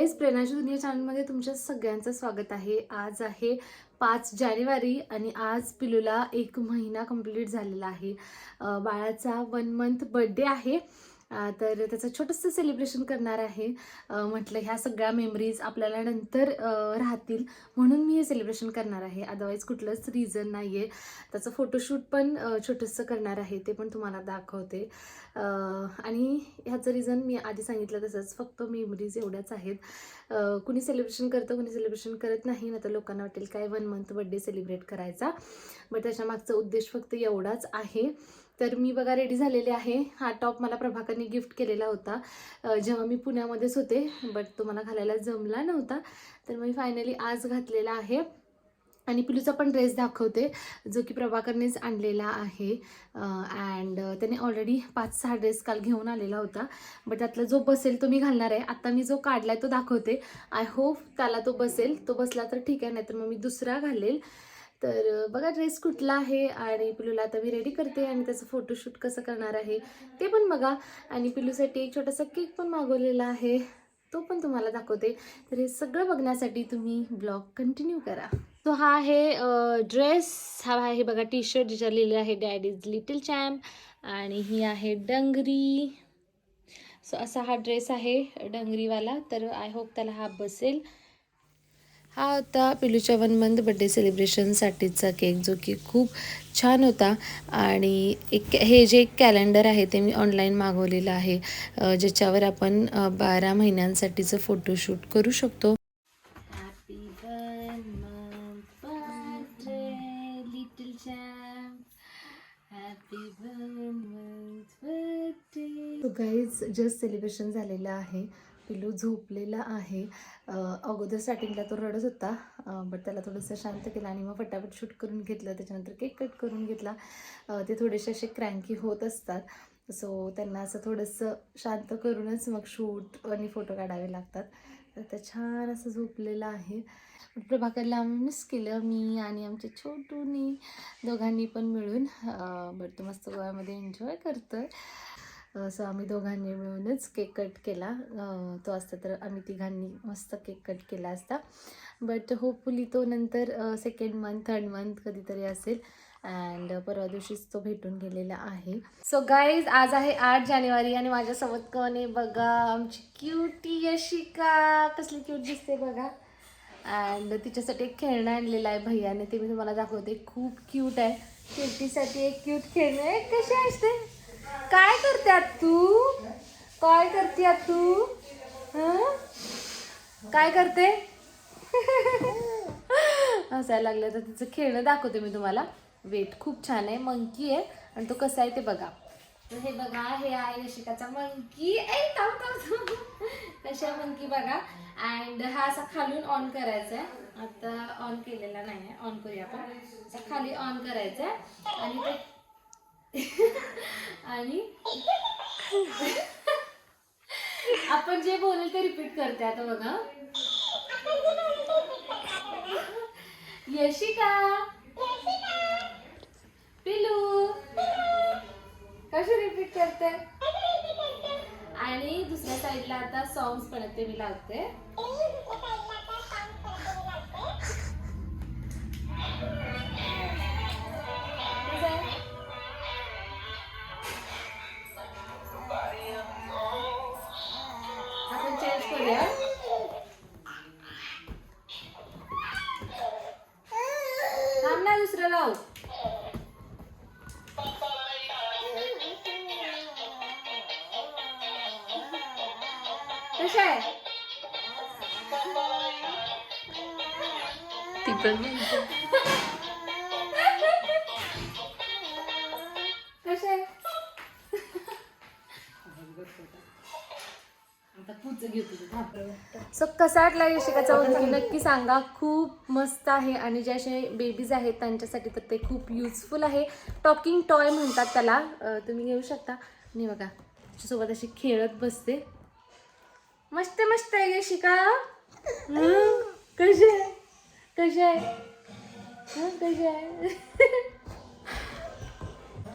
Guys प्रेरणाची दुनिया चॅनलमध्ये तुमच्या सगळ्यांचं स्वागत आहे. आज आहे पाच जानेवारी आणि आज पिलूला एक महिना कंप्लीट झालेला आहे. बाळाचा वन मंथ बड्डे आहे. तर त्याचं छोटंसं सेलिब्रेशन करणार आहे. म्हटलं ह्या सगळ्या मेमरीज आपल्याला नंतर राहतील. म्हणून मी हे सेलिब्रेशन करणार आहे. अदरवाईज कुठलंच रिझन नाही आहे त्याचं फोटोशूट पण छोटंसं करणार आहे. ते पण तुम्हाला दाखवते. आणि ह्याचं रिझन मी आधी सांगितलं तसंच. फक्त मेमरीज एवढ्याच आहेत. कुणी सेलिब्रेशन करतं कुणी सेलिब्रेशन करत नाही. ना तर लोकांना वाटेल काय वन मंथ बड्डे सेलिब्रेट करायचा? बट त्याच्या मागचा उद्देश फक्त एवढाच आहे. तर मी बघा रेडी झालेले आहे. हा टॉप मला प्रभाकरने गिफ्ट केलेला होता. जेव्हा मी पुण्यामध्येच होते बट तो मला घालायला जमला नव्हता. तर मी फायनली आज घातलेला आहे. आणि पिलूचा पण ड्रेस दाखवते जो की प्रभाकरनेच आणलेला आहे. अँड त्याने ऑलरेडी पाच सहा ड्रेस काल घेऊन आलेला होता. बट त्यातला जो बसेल तो मी घालणार आहे. आत्ता मी जो काढला आहे तो दाखवते. आय होप त्याला तो बसेल. तो बसला तर ठीक आहे नाहीतर मग मी दुसरा घालेल. तर बघा ड्रेस कुठला आहे आणि पिलूला आता मी रेडी करते आणि त्याचं फोटोशूट कसं करणार आहे ते पण बघा. आणि पिलूसाठी एक छोटासा केक पण मागवलेला आहे. तो पण तुम्हाला दाखवते. तर हे सगळं बघण्यासाठी तुम्ही ब्लॉग कंटिन्यू करा. तो हा आहे ड्रेस हा आहे बघा टी शर्ट जिच्या लिहिलं आहे डॅडीज लिटिल चॅम्प आणि ही आहे डंगरी. सो असा हा ड्रेस आहे डंगरीवाला. तर आय होप त्याला हा बसेल. हा होता पिलूच्या वन मंथ बड्डे सेलिब्रेशनसाठीचा केक जो की खूप छान होता. आणि एक हे जे एक कॅलेंडर आहे ते मी ऑनलाईन मागवलेलं आहे. ज्याच्यावर आपण बारा महिन्यांसाठीचं फोटोशूट करू शकतो. Happy little champ happy birthday guys just celebration झालेलं आहे. पिलू झोपलेला आहे. अगोदर स्टार्टिंगला तो रडत होता बट त्याला थोडंसं शांत केलं आणि मग फटाफट शूट करून घेतलं. त्याच्यानंतर केक कट करून घेतला. ते थोडेसे असे क्रँकी होत असतात. सो त्यांना असं थोडंसं शांत करूनच मग शूट आणि फोटो काढावे लागतात. तर ते छान असं झोपलेलं आहे. प्रभाकरला आम्ही मिस केलं मी आणि आमच्या छोटूनी दोघांनी पण मिळून. बट तो मस्त गोव्यामध्ये एन्जॉय करतो आहे असं आम्ही दोघांनी मिळूनच केक कट केला. तो असता तर आम्ही तिघांनी मस्त केक कट केला असता. बट होपफुली तो नंतर सेकंड मंथ थर्ड मंथ कधीतरी असेल. अँड परवा दिवशीच तो भेटून गेलेला आहे. सो गाईज आज आहे आठ जानेवारी आणि माझ्यासोबत कोण आहे बघा? आमची क्युटी यशिका. कसली क्यूट दिसते बघा. अँड तिच्यासाठी एक खेळणं आणलेलं आहे भैयाने. ते मी तुम्हाला दाखवते. खूप क्यूट आहे. क्युटीसाठी एक क्यूट खेळणं आहे. कशी असते? काय करते आत तू? काय करते आत तू? काय करते? हसायला लागलं तर तिचं खेळणं दाखवते मी तुम्हाला. वेट खूप छान आहे मंकी आहे. आणि तो कसा आहे ते बघा. हे बघा हे आहे यशिकाचा मंकी. कशा मंकी बघा. अँड हा असा खालून ऑन करायचा आहे. आता ऑन केलेला नाही आहे ऑन करूया आपण. खाली ऑन करायचा आहे. आणि ते आणि आपण जे बोलेल ते रिपीट करते आता बघा. यशिका. पिलू. कशी रिपीट करते? आणि दुसऱ्या साईडला आता सॉंग्स पण ते मी लावते. आपण चेंज करूया थांब ना दुसरं लावू कसं आहे ती पण कसं आहे सो कसा वाटला यशिकाचा नक्की सांगा. खूप मस्त आहे आणि जे असे बेबीज आहेत त्यांच्यासाठी तर ते खूप युजफुल आहे. टॉकिंग टॉय म्हणतात त्याला. तुम्ही घेऊ शकता. आणि बघा तिच्यासोबत अशी खेळत बसते. मस्त मस्त आहे यशिका कशी आहे? कशी आहे? कशी आहे?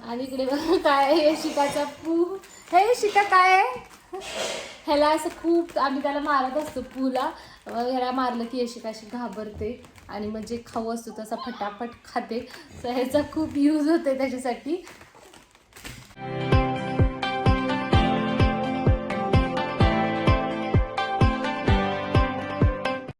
आणि इकडे बघा काय आहे यशिकाचा पू हे यशिका काय आहे? ह्याला असं खूप आम्ही त्याला मारत असतो पूला. ह्याला मारलं की अशी कशी घाबरते आणि म्हणजे खाऊ असतो तसा फटाफट खाते. तर ह्याचा खूप यूज होते त्याच्यासाठी.